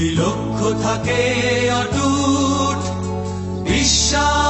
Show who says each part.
Speaker 1: যদি লক্ষ্য থাকে অটুট বিশ্বাস